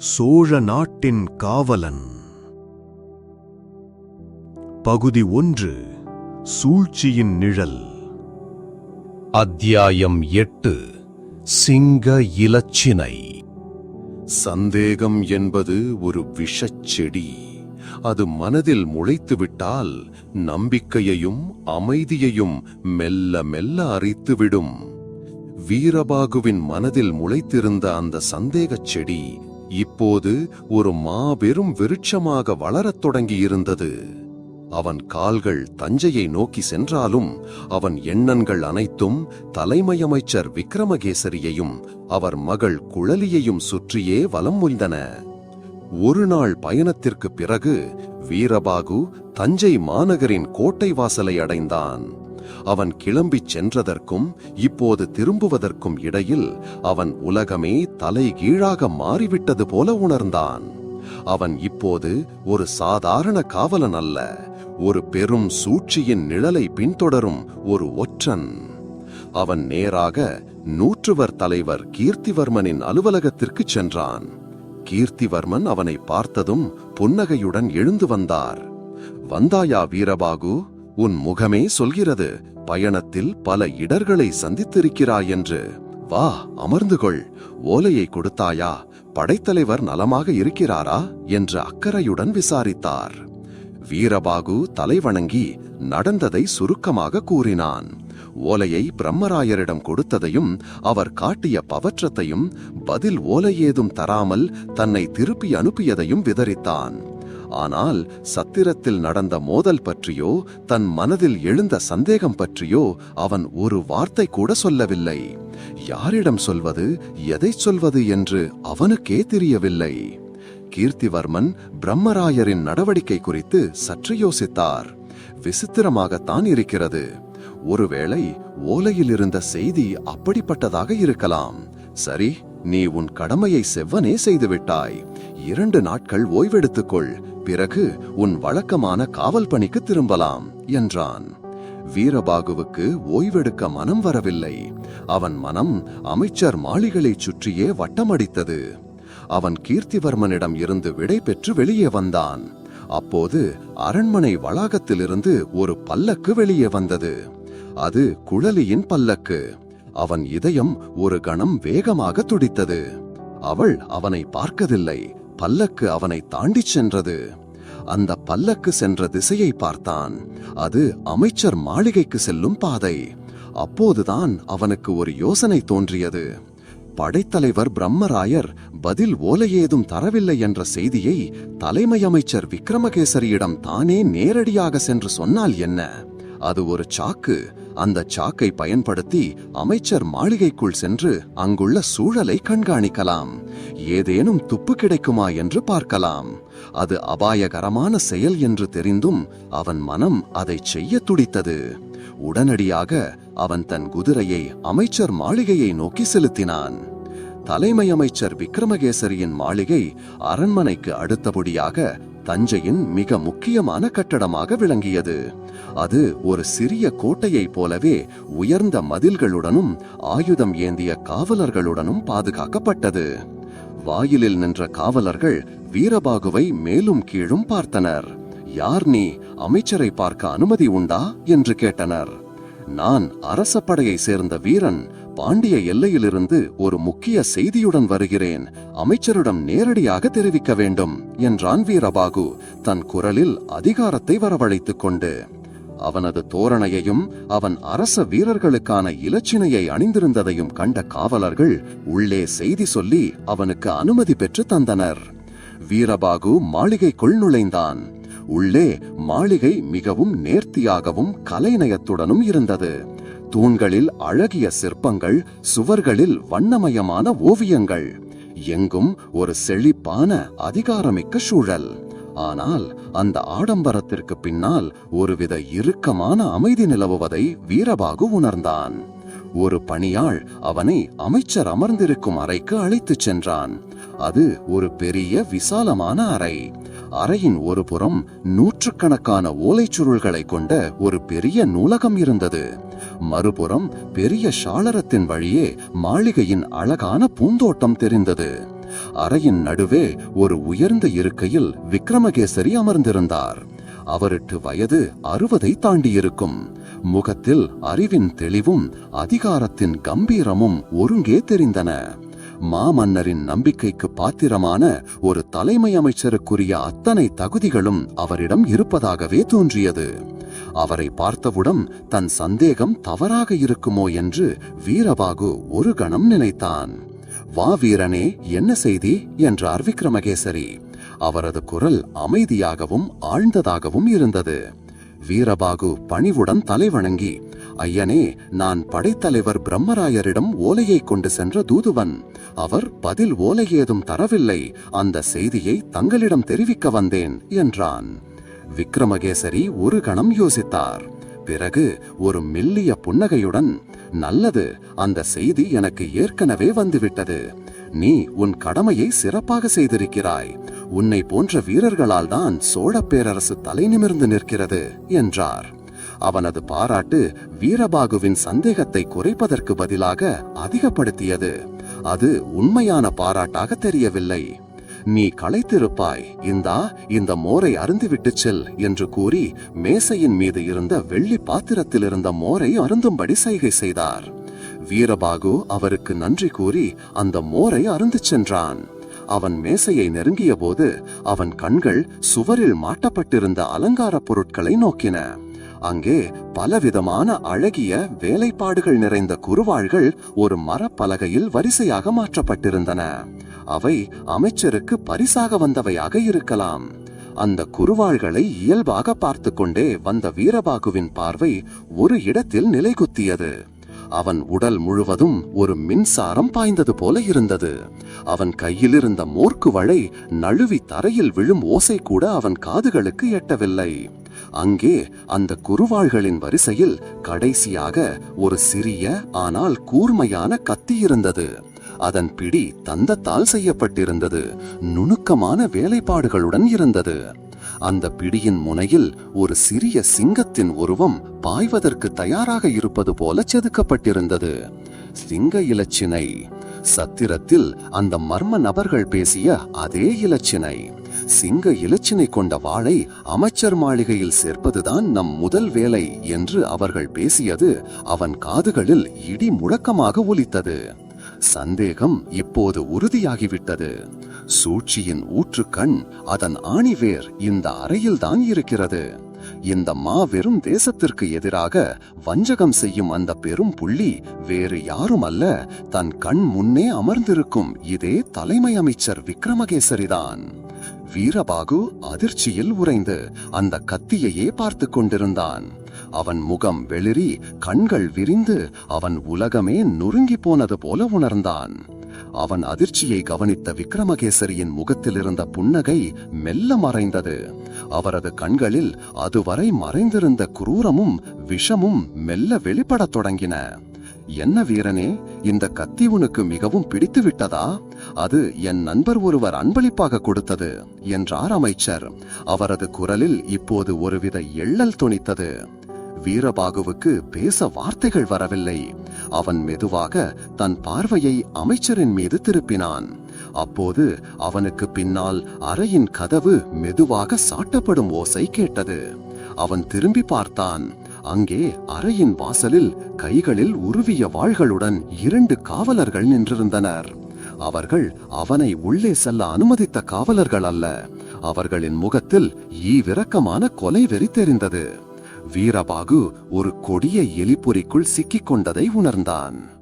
சோழ நாட்டின் காவலன். பகுதி ஒன்று சூழ்ச்சியின் நிழல். அத்தியாயம் எட்டு சிங்க இலச்சினை. சந்தேகம் என்பது ஒரு விஷச் செடி. அது மனதில் முளைத்துவிட்டால் நம்பிக்கையையும் அமைதியையும் மெல்ல மெல்ல அரித்துவிடும். வீரபாகுவின் மனதில் முளைத்திருந்த அந்த சந்தேகச் செடி இப்போது ஒரு மாபெரும் விருட்சமாக வளரத் தொடங்கியிருந்தது. அவன் கால்கள் தஞ்சையை நோக்கி சென்றாலும் அவன் எண்ணங்கள் அனைத்தும் தலைமையமைச்சர் விக்ரமகேசரியையும் அவர் மகள் குழலியையும் சுற்றியே வலம் முய்ந்தன ஒரு நாள் பயணத்திற்கு பிறகு வீரபாகு தஞ்சை மாநகரின் கோட்டை வாசலை அடைந்தான். அவன் கிளம்பிச் சென்றதற்கும் இப்போது திரும்புவதற்கும் இடையில் அவன் உலகமே தலைகீழாக மாறிவிட்டது போல உணர்ந்தான். அவன் இப்போது ஒரு சாதாரண காவலன் அல்ல ஒரு பெரும் சூழ்ச்சியின் நிழலை பின்தொடரும் ஒரு ஒற்றன். அவன் நேராக நூற்றுவர் தலைவர் கீர்த்திவர்மனின் அலுவலகத்திற்குச் சென்றான். கீர்த்திவர்மன் அவனை பார்த்ததும் புன்னகையுடன் எழுந்து வந்தார். வந்தாயா வீரபாகு உன் முகமே சொல்கிறது பயணத்தில் பல இடர்களை சந்தித்திருக்கிறாய் என்று. வா அமர்ந்து கொள் ஓலையை கொடுத்தாயா? படைத்தலைவர் நலமாக இருக்கிறாரா? என்று அக்கறையுடன் விசாரித்தார். வீரபாகு தலைவணங்கி நடந்ததை சுருக்கமாக கூறினான். ஓலையை பிரம்மராயரிடம் கொடுத்ததையும் அவர் காட்டிய பவற்றத்தையும் பதில் ஓலை ஏதும் தராமல் தன்னை திருப்பி அனுப்பியதையும் விதரித்தான். ஆனால் சத்திரத்தில் நடந்த மோதல் பற்றியோ தன் மனதில் எழுந்த சந்தேகம் பற்றியோ அவன் ஒரு வார்த்தை கூட சொல்லவில்லை. யாரிடம் சொல்வது எதை சொல்வது என்று அவனுக்கே தெரியவில்லை. கீர்த்திவர்மன் பிரம்மராயரின் நடவடிக்கை குறித்து சற்று யோசித்தார். விசித்திரமாகத்தான் இருக்கிறது. ஒருவேளை ஓலையில் இருந்த செய்தி அப்படிப்பட்டதாக இருக்கலாம். சரி நீ உன் கடமையை செவ்வனே செய்துவிட்டாய். இரண்டு நாட்கள் ஓய்வெடுத்துக்கொள். பிறகு உன் வழக்கமான காவல் பணிக்கு திரும்பலாம் என்றான். வீரபாகுவுக்கு ஓய்வெடுக்க மனம் வரவில்லை. அவன் மனம் அமைச்சர் மாளிகளை சுற்றியே வட்டமடித்தது. அவன் கீர்த்திவர்மனிடம் இருந்து விடை பெற்று வெளியே வந்தான். அப்போது அரண்மனை வளாகத்திலிருந்து ஒரு பல்லக்கு வெளியே வந்தது. அது குழலியின் பல்லக்கு. அவன் இதயம் ஒரு கணம் வேகமாக துடித்தது. அவள் அவனை பார்க்கவில்லை பல்லக்கு அவனை தாண்டிச் சென்றது. அந்த பல்லக்கு சென்ற திசையை பார்த்தான். அது அமைச்சர் மாளிகைக்கு செல்லும் பாதை. அப்போதுதான் அவனுக்கு ஒரு யோசனை தோன்றியது. படைத்தலைவர் பிரம்மராயர் பதில் ஓலை ஏதும் தரவில்லை என்ற செய்தியை தலைமை அமைச்சர் விக்ரமகேசரியிடம் தானே நேரடியாக சென்று சொன்னால் என்ன? அது ஒரு சாக்கு. அந்த சாக்கை பயன்படுத்தி அமைச்சர் மாளிகைக்குள் சென்று அங்குள்ள சூழலை கண்காணிக்கலாம். ஏதேனும் துப்பு கிடைக்குமா என்று பார்க்கலாம். அது அபாயகரமான செயல் என்று தெரிந்தும் அவன் மனம் அதை செய்ய துடித்தது. உடனடியாக அவன் தன் குதிரையை அமைச்சர் மாளிகையை நோக்கி செலுத்தினான். தலைமை அமைச்சர் விக்ரமகேசரியின் மாளிகை அரண்மனைக்கு அடுத்தபடியாக தஞ்சையின் மிக முக்கியமான கட்டடமாக விளங்கியது. அது ஒரு சிறிய கோட்டையை போலவே உயர்ந்த மதில்களுடனும் ஆயுதம் ஏந்திய காவலர்களுடனும் பாதுகாக்கப்பட்டது. வாயிலில் நின்ற காவலர்கள் வீரபாகுவை மேலும் கீழும் பார்த்தனர். யார் நீ? அமைச்சரை பார்க்க அனுமதி உண்டா? என்று கேட்டனர். நான் அரச படையை சேர்ந்த வீரன். பாண்டிய எல்லையிலிருந்து ஒரு முக்கிய செய்தியுடன் வருகிறேன். அமைச்சரிடம் நேரடியாக தெரிவிக்க வேண்டும் என்றான் வீரபாகு. தன் குரலில் அதிகாரத்தை வரவழைத்துக் கொண்டு. அவனது தோரணையையும் அவன் அரச வீரர்களுக்கான இலச்சினையை அணிந்திருந்ததையும் கண்ட காவலர்கள் உள்ளே செய்தி சொல்லி அவனுக்கு அனுமதி பெற்று தந்தனர். வீரபாகு மாளிகைக்குள் நுழைந்தான். உள்ளே மாளிகை மிகவும் நேர்த்தியாகவும் கலைநயத்துடனும் இருந்தது. தூண்களில் அழகிய சிற்பங்கள் சுவர்களில் வண்ணமயமான ஓவியங்கள். எங்கும் ஒரு செழிப்பான அதிகாரமிக்க சூழல். ஆனால் அந்த ஆடம்பரத்திற்கு பின்னால் ஒருவித இறுக்கமான அமைதி நிலவுவதை வீரபாகு உணர்ந்தான். ஒரு பணியாள் அவனை அமைச்சர் அமர்ந்திருக்கும் அறைக்கு அழைத்துச் சென்றான். அது ஒரு பெரிய விசாலமான அறை. அறையின் ஒரு புறம் நூற்றுக்கணக்கான ஓலைச்சுருள்களை கொண்ட ஒரு பெரிய நூலகம் இருந்தது. மறுபுறம் பெரிய சாளரத்தின் வழியே மாளிகையின் அழகான பூந்தோட்டம் தெரிந்தது. அறையின் நடுவே ஒரு உயர்ந்த இருக்கையில் விக்ரமகேசரி அமர்ந்திருந்தார். அவருக்கு வயது அறுபதை தாண்டியிருக்கும். முகத்தில் அறிவின் தெளிவும் அதிகாரத்தின் கம்பீரமும் ஒருங்கே தெரிந்தன. மாமன்னரின் நம்பிக்கைக்கு பாத்திரமான ஒரு தலைமை அமைச்சருக்குரிய அத்தனை தகுதிகளும் அவரிடம் இருப்பதாகவே தோன்றியது. அவரை பார்த்தவுடன் தன் சந்தேகம் தவறாக இருக்குமோ என்று வீரபாகு ஒரு கணம் நினைத்தான். வா வீரனே என்ன செய்தி? என்றார் விக்ரமகேசரி. அவரது குரல் அமைதியாகவும் ஆழ்ந்ததாகவும் இருந்தது. வீரபாகு பணிவுடன் தலைவணங்கி ஐயனே நான் படைத்தலைவர் பிரம்மராயரிடம் ஓலையை கொண்டு சென்ற தூதுவன். அவர் பதில் ஓலை ஏதும் தரவில்லை. அந்த செய்தியை தங்களிடம் தெரிவிக்க வந்தேன் என்றான். விக்ரமகேசரி ஒரு கணம் யோசித்தார். பிறகு ஒரு மெல்லிய புன்னகையுடன் நல்லது அந்த செய்தி எனக்கு ஏற்கனவே வந்துவிட்டது. நீ உன் கடமையை சிறப்பாக செய்திருக்கிறாய். உன்னை போன்ற வீரர்களால் தான் சோழ பேரரசு தலை நிமிர்ந்து நிற்கிறது என்றார். அவனது பாராட்டு வீரபாகுவின் சந்தேகத்தை குறைப்பதற்கு பதிலாக அதிகப்படுத்தியது. அது உண்மையான பாராட்டாக தெரியவில்லை. நீ களைத்திருப்பாய். இந்தா இந்த மோரை அருந்துவிட்டு செல் என்று கூறி மேசையின் மீது இருந்த வெள்ளி பாத்திரத்தில் இருந்த மோரை அருந்தும்படி சைகை செய்தார். வீரபாகு அவருக்கு நன்றி கூறி அந்த மோரை அருந்து சென்றான். அவன் மேசையை நெருங்கிய போது அவன் கண்கள் சுவரில் மாட்டப்பட்டிருந்த அலங்கார பொருட்களை நோக்கின. அங்கே பலவிதமான அழகிய வேலைப்பாடுகள் நிறைந்த குருவாள்கள் ஒரு மரப்பலகையில் வரிசையாக மாற்றப்பட்டிருந்தன. அவை அமைச்சருக்கு பரிசாக வந்தவையாக இருக்கலாம். அந்த குருவாள்களை இயல்பாக பார்த்து கொண்டே வந்த வீரபாகுவின் பார்வை ஒரு இடத்தில் நிலைகுத்தியது. அவன் உடல் முழுவதும் ஒரு மின்சாரம் பாய்ந்தது போல இருந்தது. அவன் கையில் இருந்த மோர்க்கு நழுவி தரையில் விழும் ஓசை கூட அவன் காதுகளுக்கு எட்டவில்லை. அங்கே அந்த குறுவாள்களின் வரிசையில் கடைசியாக ஒரு சிறிய ஆனால் கூர்மையான கத்தி இருந்தது. அதன் பிடி தந்தத்தால் செய்யப்பட்டிருந்தது. நுணுக்கமான வேலைப்பாடுகளுடன் இருந்தது. அந்த பிடியின் முனையில் ஒரு சிறிய சிங்கத்தின் உருவம் பாய்வதற்கு தயாராக இருப்பது போல செதுக்கப்பட்டிருந்தது. சிங்க இலச்சினை. சத்திரத்தில் அந்த மர்ம நபர்கள் பேசிய அதே இலச்சினை. சிங்க இலச்சினை கொண்ட வாளை அமைச்சர் மாளிகையில் சேர்ப்பதுதான் நம் முதல் வேலை என்று அவர்கள் பேசியது அவன் காதுகளில் இடி முழக்கமாக ஒலித்தது. சந்தேகம் இப்போது உறுதியாகிவிட்டது. சூழ்ச்சியின் ஊற்றுக்கண் அதன் ஆணிவேர் இந்த அறையில்தான் இருக்கிறது. இந்த மாபெரும் தேசத்திற்கு எதிராக வஞ்சகம் செய்யும் அந்த பெரும் புள்ளி வேறு யாரும் அல்ல தன் கண் முன்னே அமர்ந்திருக்கும் இதே தலைமை அமைச்சர் விக்ரமகேசரிதான் வீரபாகு அதிர்ச்சியில் உறைந்து அந்த கத்தியையே பார்த்து கொண்டிருந்தான். அவன் முகம் வெளிரி கண்கள் விரிந்து அவன் உலகமே நொறுங்கி போனது போல உணர்ந்தான். அவன் அதிர்ச்சியை கவனித்த விக்ரமகேசரியின் முகத்தில் இருந்த புன்னகை மெல்ல மறைந்தது. அவரது கண்களில் அதுவரை மறைந்திருந்த குரூரமும் விஷமும் மெல்ல வெளிப்படத் தொடங்கின. என்ன வீரனே இந்த கத்தி உனக்கு மிகவும் பிடித்து விட்டதா? அது என் நண்பர் ஒருவர் அன்பளிப்பாக கொடுத்தது என்றார் அமைச்சர். அவரது குரலில் இப்போது ஒருவித எள்ளல் தொனித்தது. வீரபாகுவுக்கு பேச வார்த்தைகள் வரவில்லை. அவன் மெதுவாக தன் பார்வையை அமைச்சரின் மீது திருப்பினான். அப்போது அவனுக்கு பின்னால் அறையின் கதவு மெதுவாக சாட்டப்படும் ஓசை கேட்டது. அவன் திரும்பி பார்த்தான். அங்கே அறையின் வாசலில் கைகளில் உருவிய வாள்களுடன் இரண்டு காவலர்கள் நின்றிருந்தனர். அவர்கள் அவனை உள்ளே செல்ல அனுமதித்த காவலர்கள் அல்ல. அவர்களின் முகத்தில் ஈவிரக்கமான கொலை வெறி தெரிந்தது. வீரபாகு ஒரு கொடிய எலிப்பொறிக்குள் சிக்கிக் கொண்டதை உணர்ந்தான்.